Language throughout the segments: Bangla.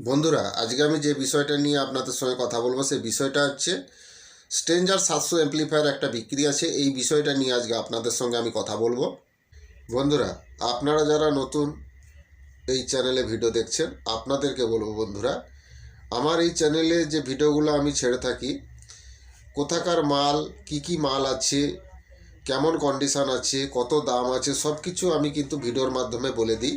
বন্ধুরা, আজকে আমি যে বিষয়টা নিয়ে আপনাদের সঙ্গে কথা বলব, সেই বিষয়টা হচ্ছে স্ট্রেঞ্জার সাতশো অ্যাম্পলিফায়ার একটা বিক্রি আছে। এই বিষয়টা নিয়ে আজকে আপনাদের সঙ্গে আমি কথা বলব। বন্ধুরা, আপনারা যারা নতুন এই চ্যানেলে ভিডিও দেখছেন, আপনাদেরকে বলব বন্ধুরা, আমার এই চ্যানেলে যে ভিডিওগুলো আমি ছেড়ে থাকি, কোথাকার মাল, কি কি মাল আছে, কেমন কন্ডিশন আছে, কত দাম আছে সব কিছু আমি কিন্তু ভিডিওর মাধ্যমে বলে দিই।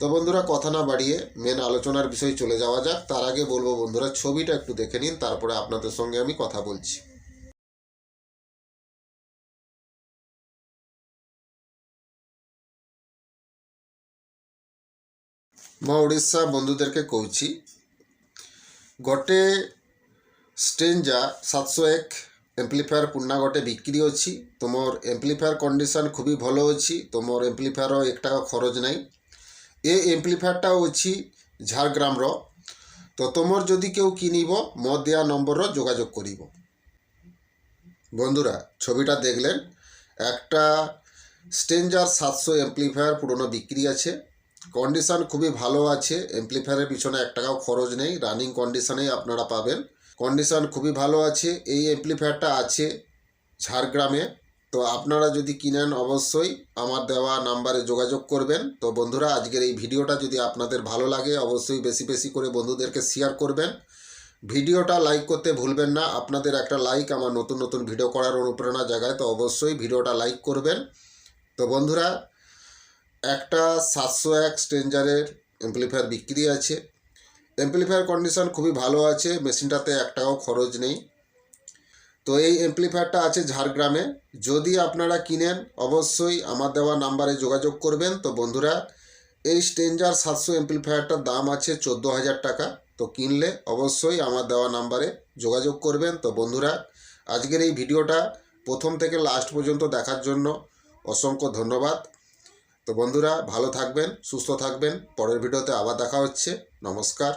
তো বন্ধুরা, কথা না বাড়িয়ে মেন আলোচনার বিষয়ে চলে যাওয়া যাক। তার আগে বলব বন্ধুরা, ছবিটা একটু দেখে নিন, তারপরে আপনাদের সঙ্গে আমি কথা বলছি। মা উড়িষ্যা বন্ধুদেরকে কৌছি গটে স্টেঞ্জা সাতশো এক এমপ্লিফায়ার পুর্ণা গটে বিক্রি অছি তোমার এমপ্লিফায়ার কন্ডিশন খুবই ভালো অছি তোমার এমপ্লিফায়ারও একটা খরচ নাই। এ এমপ্লিফায়ারটা হচ্ছে ঝাড়গ্রামর। তো তোমার যদি কেউ কিনিব মো দেওয়া নম্বরর যোগাযোগ করিব। বন্ধুরা, ছবিটা দেখলেন। একটা স্টেঞ্জার সাতশো এমপ্লিফায়ার পুরনো বিক্রি আছে। কন্ডিশন খুবই ভালো আছে। এমপ্লিফায়ারের পিছনে এক টাকাও খরচ নেই। রানিং কন্ডিশনেই আপনারা পাবেন। কন্ডিশন খুবই ভালো আছে। এই এমপ্লিফায়ারটা আছে ঝাড়গ্রামে। তো আপনারা যদি কিনেন অবশ্যই আমার দেওয়া নাম্বারে যোগাযোগ করবেন। তো বন্ধুরা, আজকের এই ভিডিওটা যদি আপনাদের ভালো লাগে, অবশ্যই বেশি বেশি করে বন্ধুদেরকে শেয়ার করবেন। ভিডিওটা লাইক করতে ভুলবেন না। আপনাদের একটা লাইক আমার নতুন নতুন ভিডিও করার অনুপ্রেরণা জাগায়, তো অবশ্যই ভিডিওটা লাইক করবেন। তো বন্ধুরা, একটা সাতশো এক স্ট্রেঞ্জারের এমপ্লিফায়ার বিক্রি আছে। এমপ্লিফায়ার কন্ডিশন খুবই ভালো আছে। মেশিনটাতে এক টাকাও খরচ নেই। তো এই এমপ্লিফায়ারটা আছে ঝাড়গ্রামে। যদি আপনারা কিনেন, অবশ্যই আমার দেওয়া নাম্বারে যোগাযোগ করবেন। তো বন্ধুরা, এই স্টেঞ্জার সাতশো এমপ্লিফায়ারটার দাম আছে চোদ্দ হাজার টাকা। তো কিনলে অবশ্যই আমার দেওয়া নাম্বারে যোগাযোগ করবেন। তো বন্ধুরা, আজকের এই ভিডিওটা প্রথম থেকে লাস্ট পর্যন্ত দেখার জন্য অসংখ্য ধন্যবাদ। তো বন্ধুরা, ভালো থাকবেন, সুস্থ থাকবেন। পরের ভিডিওতে আবার দেখা হচ্ছে। নমস্কার।